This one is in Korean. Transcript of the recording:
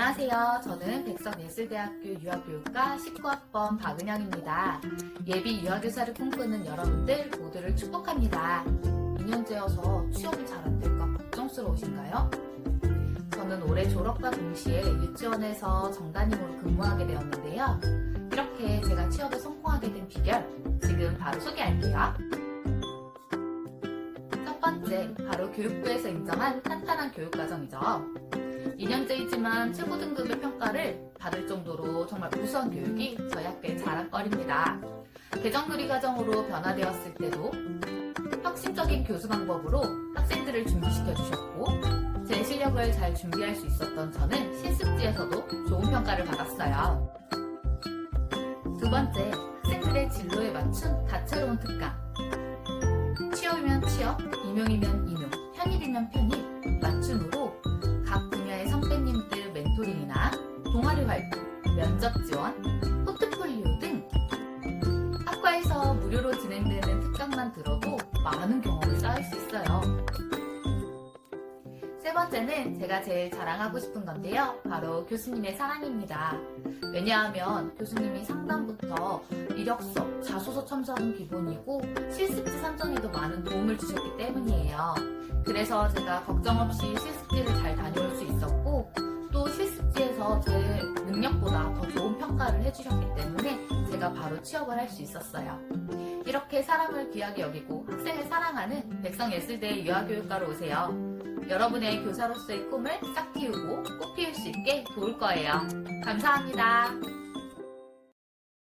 안녕하세요. 저는 백석예술대학교 유아교육과 19학번 박은영입니다. 예비 유아교사를 꿈꾸는 여러분들 모두를 축복합니다. 2년째여서 취업이 잘 안 될까 걱정스러우신가요? 저는 올해 졸업과 동시에 유치원에서 정단임으로 근무하게 되었는데요. 이렇게 제가 취업에 성공하게 된 비결 지금 바로 소개할게요. 첫 번째, 바로 교육부에서 인정한 탄탄한 교육과정이죠. 2년째이지만 최고 등급의 평가를 받을 정도로 정말 우수한 교육이 저희 학교의 자랑거리입니다. 개정누리 과정으로 변화되었을 때도 혁신적인 교수 방법으로 학생들을 준비시켜 주셨고 제 실력을 잘 준비할 수 있었던 저는 실습지에서도 좋은 평가를 받았어요. 두 번째, 학생들의 진로에 맞춘 다채로운 특강. 취업이면 취업, 임용이면 임용, 편입이면 편입, 맞춤으로 동아리 활동, 면접 지원, 포트폴리오 등 학과에서 무료로 진행되는 특강만 들어도 많은 경험을 쌓을 수 있어요. 세 번째는 제가 제일 자랑하고 싶은 건데요. 바로 교수님의 사랑입니다. 왜냐하면 교수님이 상담부터 이력서, 자소서 첨삭은 기본이고 실습지 선정에도 많은 도움을 주셨기 때문이에요. 그래서 제가 걱정 없이 실습지를 잘 다녀올 수 있었고 평가를 해주셨기 때문에 제가 바로 취업을 할 수 있었어요. 이렇게 사람을 귀하게 여기고 학생을 사랑하는 백성예술대 유아교육과로 오세요. 여러분의 교사로서의 꿈을 싹 틔우고 꽃 피울 수 있게 도울 거예요. 감사합니다.